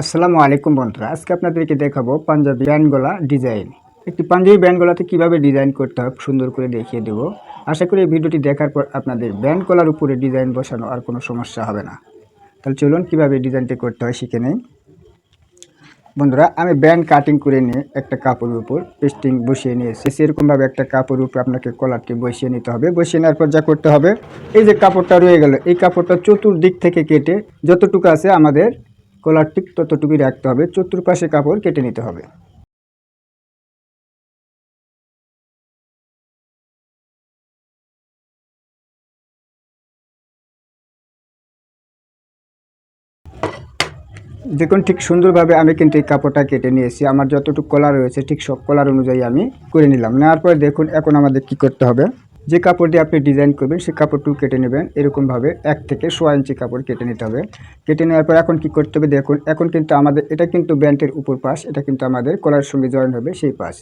আসসালামু আলাইকুম বন্ধুরা, আজকে আপনাদেরকে দেখাবো পাঞ্জাবি ব্যান্ড গলা ডিজাইন। একটি পাঞ্জাবি ব্যান্ড গলাতে কীভাবে ডিজাইন করতে হবে সুন্দর করে দেখিয়ে দেবো। আশা করি এই ভিডিওটি দেখার পর আপনাদের ব্যান্ড গলার উপরে ডিজাইন বসানো আর কোনো সমস্যা হবে না। তাহলে চলুন কীভাবে ডিজাইনটি করতে হয় শিখে নেই। বন্ধুরা, আমি ব্যান্ড কাটিং করে নিয়ে একটা কাপড়ের উপর পেস্টিং বসিয়ে নিয়েছি। সেরকমভাবে একটা কাপড়ের উপর আপনাকে কলারটি বসিয়ে নিতে হবে। বসিয়ে নেওয়ার পর যা করতে হবে, এই যে কাপড়টা রয়ে গেল, এই কাপড়টা চতুর্দিক থেকে কেটে যতটুকু আছে আমাদের কলার ঠিক ততটুকুই রাখতে হবে, চতুর্পাশে কাপড় কেটে নিতে হবে। দেখুন, ঠিক সুন্দরভাবে আমি কিন্তু এই কাপড়টা কেটে নিয়েছি। আমার যতটুকু কলার রয়েছে, ঠিক সব কলার অনুযায়ী আমি করে নিলাম। নেওয়ার পরে দেখুন, এখন আমাদের কি করতে হবে। যে কাপড় আপনি ডিজাইন করবেন সেই কাপড়টুকু কেটে নেবেন। এরকমভাবে এক থেকে সোয়া ইঞ্চি কাপড় কেটে নিতে হবে। কেটে নেওয়ার পর এখন কি করতে হবে দেখুন, এখন কিন্তু আমাদের, এটা কিন্তু ব্যান্ডের উপর পাশ, এটা কিন্তু আমাদের কলার সঙ্গে জয়েন হবে সেই পাশ।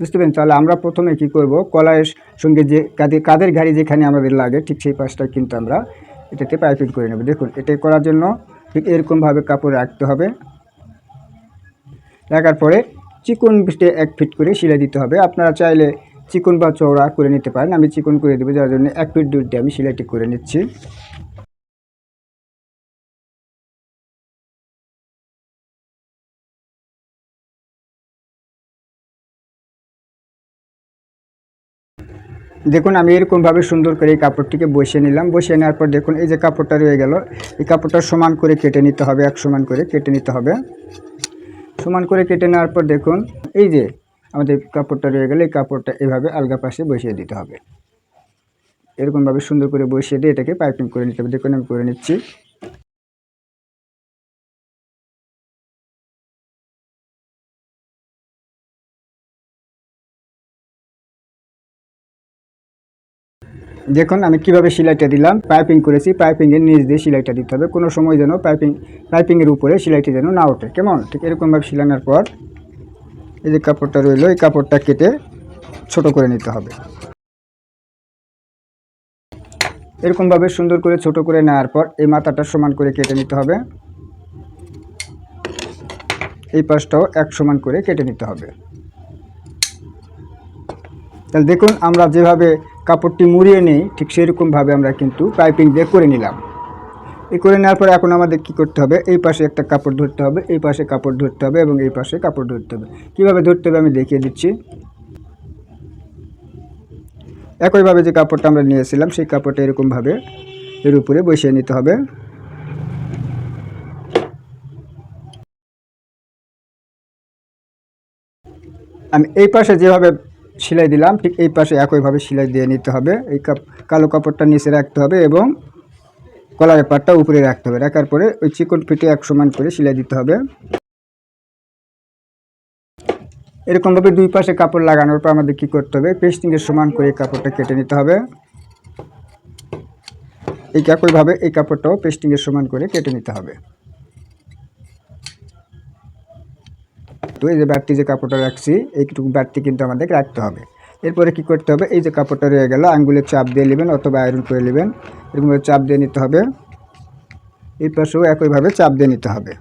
বুঝতে পারেন তাহলে আমরা প্রথমে কি করব কলারের সঙ্গে যে কাদের কাদের গাড়ি যেখানে আমাদের লাগে, ঠিক সেই পাশটা কিন্তু আমরা এটাতে পাইপিং করে নেব। দেখুন, এটা করার জন্য ঠিক এরকমভাবে কাপড় রাখতে হবে। রাখার পরে চিকন ফিটে এক ফিট করে সিলাই দিতে হবে। আপনারা চাইলে চিকন বা চওড়া করে নিতে পারেন। আমি চিকন করে দেবো, যার জন্য এক ফিট দূর দিয়ে আমি সেলাইটি করে নিচ্ছি। দেখুন, আমি এরকমভাবে সুন্দর করে এই কাপড়টিকে বসিয়ে নিলাম। বসিয়ে নেওয়ার পর দেখুন, এই যে কাপড়টা রয়ে গেল, এই কাপড়টা সমান করে কেটে নিতে হবে, এক সমান করে কেটে নিতে হবে। সমান করে কেটে নেওয়ার পর দেখুন, এই যে আমাদের কাপড়টা রয়ে গেলে এই কাপড়টা এভাবে আলগা পাশে বসিয়ে দিতে হবে। এরকমভাবে সুন্দর করে বসিয়ে দিয়ে এটাকে পাইপিং করে নিতে হবে। দেখুন আমি করে নিচ্ছি। দেখুন আমি কীভাবে সেলাইটা দিলাম। পাইপিং করেছি পাইপিংয়ের নিচ দিয়ে সেলাইটা দিতে হবে। কোনো সময় যেন পাইপিং, পাইপিংয়ের উপরে সেলাইটি যেন না ওঠে। কেমন? ঠিক এরকমভাবে সেলানোর পর এই যে কাপড়টা রইল, এই কাপড়টা কেটে ছোট করে নিতে হবে। এরকমভাবে সুন্দর করে ছোট করে নেওয়ার পর এই মাথাটা সমান করে কেটে নিতে হবে। এই পাশটাও এক সমান করে কেটে নিতে হবে। তাহলে দেখুন, আমরা যেভাবে কাপড়টি মুড়িয়ে নিই, ঠিক সেরকমভাবে আমরা কিন্তু পাইপিং দিয়ে করে নিলাম। এই করে নেওয়ার পরে এখন আমাদের কি করতে হবে? এই পাশে একটা কাপড় ধরতে হবে, এই পাশে কাপড় ধরতে হবে এবং এই পাশে কাপড় ধরতে হবে। কীভাবে ধরতে হবে আমি দেখিয়ে দিচ্ছি। একইভাবে যে কাপড়টা আমরা নিয়েছিলাম, সেই কাপড়টা এরকমভাবে এর উপরে বসিয়ে নিতে হবে। আমি এই পাশে যেভাবে সেলাই দিলাম, ঠিক এই পাশে একইভাবে সেলাই দিয়ে নিতে হবে। এই কাপ, কালো কাপড়টা নিচে রাখতে হবে এবং কলারের পাটটা উপরে রাখতে হবে। রাখার পরে ওই চিকন ফিটে এক সমান করে সেলাই দিতে হবে। এরকমভাবে দুই পাশে কাপড় লাগানোর পর আমাদের কী করতে হবে? পেস্টিংয়ের সমান করে কাপড়টা কেটে নিতে হবে। এই একইভাবে এই কাপড়টাও পেস্টিংয়ের সমান করে কেটে নিতে হবে। তো এই যে বাড়তি যে কাপড়টা রাখছি, এইটুকু বাড়তি কিন্তু আমাদের রাখতে হবে। এরপরে কি করতে হবে? এই যে কাপড়টা রয়ে গেল, আঙ্গুলে চাপ দিয়ে নেবেন অথবা আয়রন করে নেবেন। এরকমভাবে চাপ দিয়ে নিতে হবে। এই পাশেও একইভাবে চাপ দিয়ে নিতে হবে।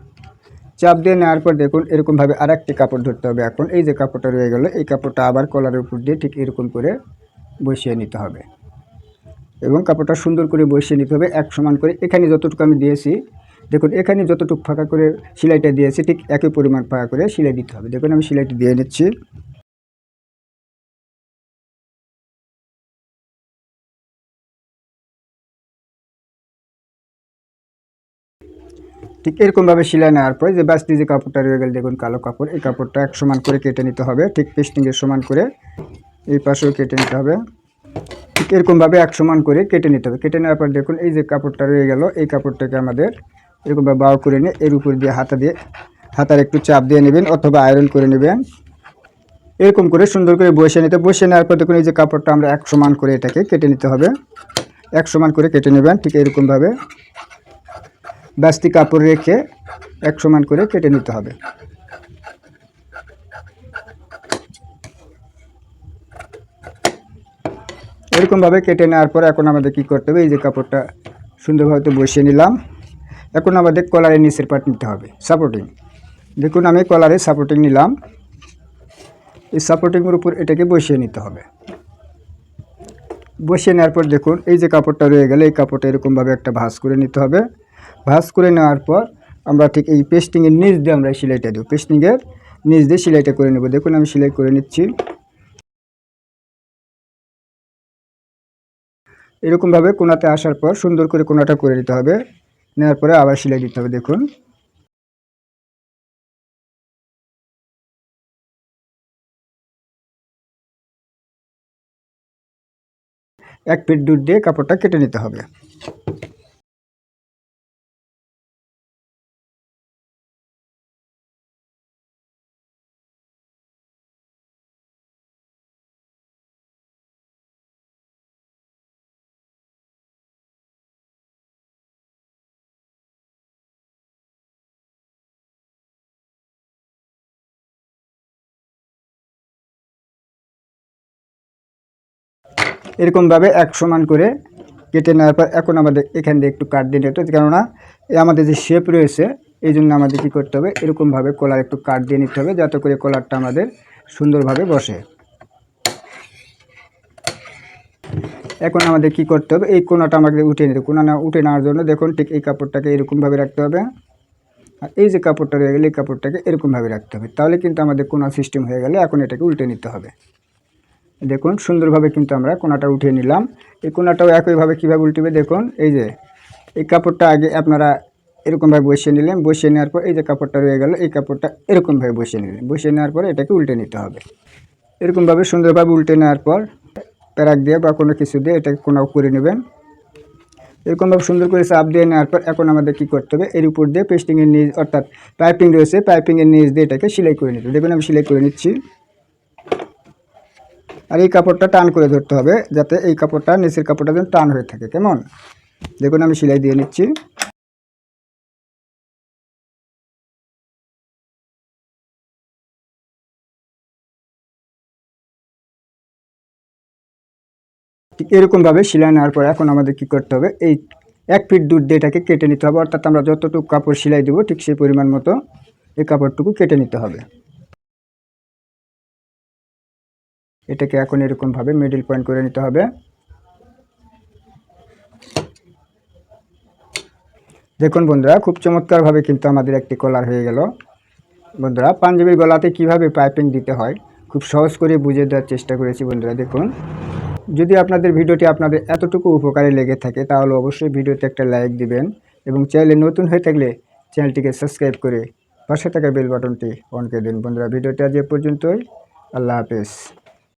চাপ দিয়ে নেওয়ার পর দেখুন, এরকমভাবে আর একটি কাপড় ধরতে হবে এখন। এই যে কাপড়টা রয়ে গেল, এই কাপড়টা আবার কলারের উপর দিয়ে ঠিক এরকম করে বসিয়ে নিতে হবে। এবং কাপড়টা সুন্দর করে বসিয়ে নিতে হবে এক সমান করে। এখানে যতটুকু আমি দিয়েছি, দেখুন, এখানে যতটুকু ফাঁকা করে সেলাইটা দিয়েছি, ঠিক একই পরিমাণ ফাঁকা করে সেলাই দিতে হবে। দেখুন, আমি সেলাইটি দিয়ে নিচ্ছি। ঠিক এরকমভাবে সেলাই নেওয়ার পরে যে বাস্তি যে কাপড়টা রয়ে গেল, দেখুন কালো কাপড়, এই কাপড়টা এক সমান করে কেটে নিতে হবে, ঠিক পেস্টিংয়ের সমান করে এই পাশেও কেটে নিতে হবে। ঠিক এরকমভাবে এক সমান করে কেটে নিতে হবে। কেটে নেওয়ার পর দেখুন এই যে কাপড়টা রয়ে গেল, এই কাপড়টাকে আমাদের এরকমভাবে বাউ করে নিয়ে এর উপর দিয়ে হাতা দিয়ে, হাতার একটু চাপ দিয়ে নেবেন অথবা আয়রন করে নেবেন। এরকম করে সুন্দর করে বসে নিতে বসে নেওয়ার পর দেখুন এই যে কাপড়টা আমরা এক সমান করে এটাকে কেটে নিতে হবে। এক সমান করে কেটে নেবেন, ঠিক এরকমভাবে বাস্তি কাপড় রেখে এক সমান করে কেটে নিতে হবে। এরকমভাবে কেটে নেওয়ার পর এখন আমাদের কি করতে হবে? এই যে কাপড়টা সুন্দরভাবে তো বসিয়ে নিলাম। এখন আমাদের কলারের নিচের পার্ট নিতে হবে সাপোর্টিং দেখুন, আমি কলারে সাপোর্টিং নিলাম। এই সাপোর্টিংয়ের উপর এটাকে বসিয়ে নিতে হবে। বসিয়ে নেওয়ার পর দেখুন, এই যে কাপড়টা রয়ে গেলে, এই কাপড়টা এরকমভাবে একটা ভাঁজ করে নিতে হবে। ভাঁজ করে নেওয়ার পর আমরা ঠিক এই পেস্টিংয়ের নিচ দিয়ে আমরা সেলাইটা দেবো। পেস্টিংয়ের নিচ দিয়ে সেলাইটা করে নেব। দেখুন, আমি সেলাই করে নিচ্ছি। এরকমভাবে কোনাতে আসার পর সুন্দর করে কোনাটা করে নিতে হবে। নেওয়ার পরে আবার সেলাই দিতে হবে, দেখুন। এক ফিট দূর দিয়ে কাপড়টা কেটে নিতে হবে। এরকমভাবে এক সমান করে কেটে নেওয়ার পর এখন আমাদের এখান দিয়ে একটু কাট দিয়ে নিতে হবে। কেননা আমাদের যে শেপ রয়েছে, এই জন্য আমাদের কী করতে হবে? এরকমভাবে কলার একটু কাট দিয়ে নিতে হবে যাতে করে কলারটা আমাদের সুন্দরভাবে বসে। এখন আমাদের কি করতে হবে? এই কোনাটা আমাদের উঠে নিতে কোনা না উঠে নেওয়ার জন্য দেখুন ঠিক এই কাপড়টাকে এরকমভাবে রাখতে হবে। আর এই যে কাপড়টা রয়ে গেলে, এই কাপড়টাকে এরকমভাবে রাখতে হবে। তাহলে কিন্তু আমাদের কোনা সিস্টেম হয়ে গেলে এখন এটাকে উল্টে নিতে হবে। দেখুন, সুন্দরভাবে কিন্তু আমরা কোনাটা উঠিয়ে নিলাম। এই কোনাটাও একইভাবে কীভাবে উল্টিবে দেখুন, এই যে, এই কাপড়টা আগে আপনারা এরকমভাবে বসিয়ে নিলেন, বসিয়ে নেওয়ার পর এই যে কাপড়টা রয়ে গেল, এই কাপড়টা এরকমভাবে বসিয়ে নিলেন। বসিয়ে নেওয়ার পরে এটাকে উল্টে নিতে হবে। এরকমভাবে সুন্দরভাবে উল্টে নেওয়ার পর প্যারাক দিয়ে বা কোনো কিছু দিয়ে এটাকে কোনাও করে নেবেন। এরকমভাবে সুন্দর করে চাপ দিয়ে নেওয়ার পর এখন আমাদের কী করতে হবে, এর উপর দিয়ে পেস্টিংয়ের নিচ, অর্থাৎ পাইপিং রয়েছে পাইপিংয়ের নিচ দিয়ে এটাকে সেলাই করে নিতে দেখুন, আমি সেলাই করে নিচ্ছি। আর এই কাপড়টা টান করে ধরতে হবে, যাতে এই কাপড়টা নিচের কাপড়টা যেন টান হয়ে থাকে, কেমন? দেখুন, আমি সেলাই দিয়ে নিচ্ছি। ঠিক এরকমভাবে সেলাই নেওয়ার পর এখন আমাদের কি করতে হবে, এই এক ফিট দূর দিয়ে এটাকে কেটে নিতে হবে, অর্থাৎ আমরা যতটুকু কাপড় সেলাই দেবো, ঠিক সেই পরিমাণ মতো এই কাপড়টুকু কেটে নিতে হবে। এটাকে এখন এরকমভাবে মিডিল পয়েন্ট করে নিতে হবে। দেখুন বন্ধুরা, খুব চমৎকারভাবে কিন্তু আমাদের একটি কলার হয়ে গেল। বন্ধুরা, পাঞ্জাবির গলাতে কীভাবে পাইপিং দিতে হয়, খুব সহজ করে বুঝে দেওয়ার চেষ্টা করেছি বন্ধুরা, দেখুন। যদি আপনাদের ভিডিওটি আপনাদের এতটুকু উপকারে লেগে থাকে, তাহলে অবশ্যই ভিডিওতে একটা লাইক দিবেন এবং চ্যানেলে নতুন হয়ে থাকলে চ্যানেলটিকে সাবস্ক্রাইব করে পাশে থাকা বেল বাটনটি অন করে দিন। বন্ধুরা, ভিডিওটি আজ এ পর্যন্তই। আল্লাহ হাফেজ।